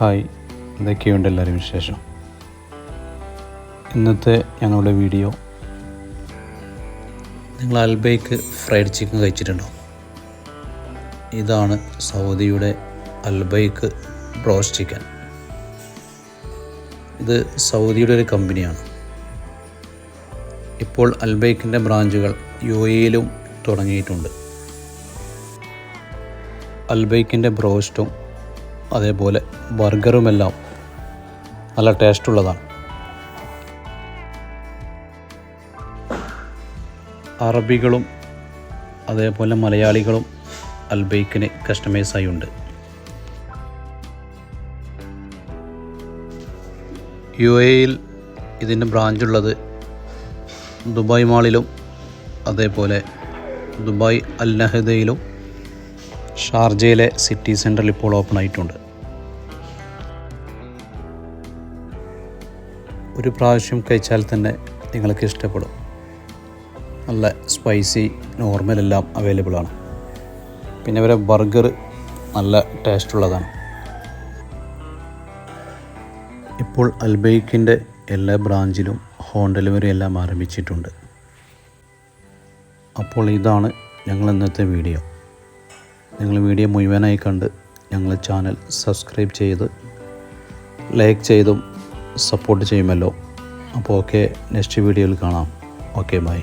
Hi എന്തൊക്കെയുണ്ട് എല്ലാവരും വിശേഷം? ഇന്നത്തെ ഞങ്ങളുടെ വീഡിയോ നിങ്ങൾ അൽബൈക്ക് ഫ്രൈഡ് ചിക്കൻ കഴിച്ചിട്ടുണ്ടോ? ഇതാണ് സൗദിയുടെ അൽബൈക്ക് റോസ്റ്റ് ചിക്കൻ. ഇത് സൗദിയുടെ ഒരു കമ്പനിയാണ്. ഇപ്പോൾ അൽബൈക്കിന്റെ ബ്രാഞ്ചുകൾ യു എയിലും തുടങ്ങിയിട്ടുണ്ട്. അൽബൈക്കിന്റെ ബ്രോസ്റ്റും അതേപോലെ ബർഗറുമെല്ലാം നല്ല ടേസ്റ്റുള്ളതാണ്. അറബികളും അതേപോലെ മലയാളികളും അൽബൈക്കിന് കസ്റ്റമൈസായി ഉണ്ട് യു എയിൽ ഇതിന്റെ ബ്രാഞ്ചുള്ളത് ദുബായ് മാളിലും അതേപോലെ ദുബായ് അൽ നഹദയിലും ഷാർജയിലെ സിറ്റി സെന്ററിൽ ഇപ്പോൾ ഓപ്പൺ ആയിട്ടുണ്ട്. ഒരു പ്രാവശ്യം കഴിച്ചാൽ തന്നെ നിങ്ങൾക്ക് ഇഷ്ടപ്പെടും. നല്ല സ്പൈസി നോർമൽ എല്ലാം അവൈലബിൾ ആണ്. പിന്നെ ഇവരെ ബർഗർ നല്ല ടേസ്റ്റ് ഉള്ളതാണ്. ഇപ്പോൾ അൽബൈക്കിന്റെ എല്ലാ ബ്രാഞ്ചിലും ഹോം ഡെലിവറി എല്ലാം ആരംഭിച്ചിട്ടുണ്ട്. അപ്പോൾ ഇതാണ് ഞങ്ങൾ ഇന്നത്തെ വീഡിയോ നിങ്ങൾ വീഡിയോ മുഴുവനായി കണ്ട് ഞങ്ങൾ ചാനൽ സബ്സ്ക്രൈബ് ചെയ്ത് ലൈക്ക് ചെയ്തും സപ്പോർട്ട് ചെയ്യുമല്ലോ. അപ്പോൾ ഓക്കെ നെക്സ്റ്റ് വീഡിയോയിൽ കാണാം. Okay bye